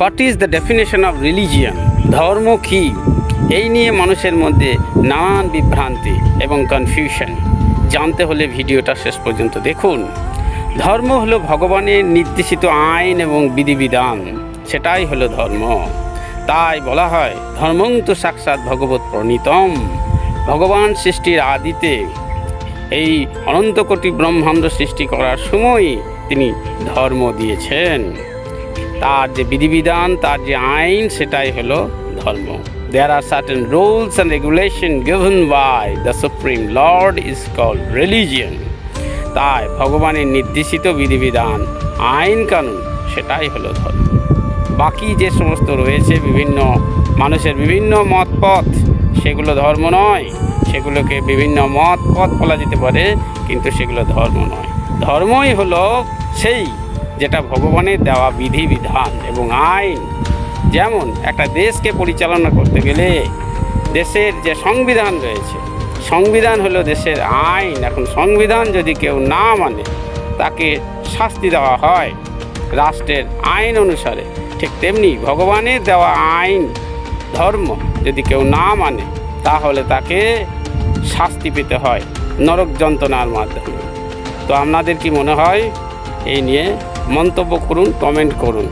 What is the definition of religion ধর্ম কি এই নিয়ে মানুষের মধ্যে নানান বিভ্রান্তি এবং কনফিউশন জানতে হলে ভিডিওটা শেষ পর্যন্ত দেখুন। ধর্ম হলো ভগবানের নির্দেশিত আইন এবং বিধিবিধান। সেটাই হলো ধর্ম। তাই বলা হয়, ধর্মং তো সাক্ষাৎ ভগবত প্রণীতম। ভগবান সৃষ্টির আদিতে এই অনন্ত কোটি ব্রহ্মাণ্ড সৃষ্টি করার সময় তিনি ধর্ম দিয়েছেন। তার যে বিধিবিধান, তার যে আইন, সেটাই হলো ধর্ম। There are certain rules and regulation given by the supreme lord is called religion তাই ভগবানের নির্দেশিত বিধিবিধান, আইন কানুন, সেটাই হলো ধর্ম। বাকি যে সমস্ত রয়েছে বিভিন্ন মানুষের বিভিন্ন মত পথ সেগুলো ধর্ম নয়। সেগুলোকে বিভিন্ন মত পথ বলা যেতে পারে, কিন্তু সেগুলো ধর্ম নয়। ধর্মই হলো সেই যেটা ভগবানের দেওয়া বিধিবিধান এবং আইন। যেমন একটা দেশকে পরিচালনা করতে গেলে দেশের যে সংবিধান রয়েছে, সংবিধান হলো দেশের আইন। এখন সংবিধান যদি কেউ না মানে তাকে শাস্তি দেওয়া হয়। রাষ্ট্রের আইন অনুসারে ঠিক তেমনি ভগবানের দেওয়া আইন, ধর্ম যদি কেউ না মানে তাহলে তাকে শাস্তি পেতে হয় নরক যন্ত্রণার মাধ্যমে। তো আপনাদের কি মনে হয়? এই নিয়ে মন্তব্য করুন কমেন্ট করুন।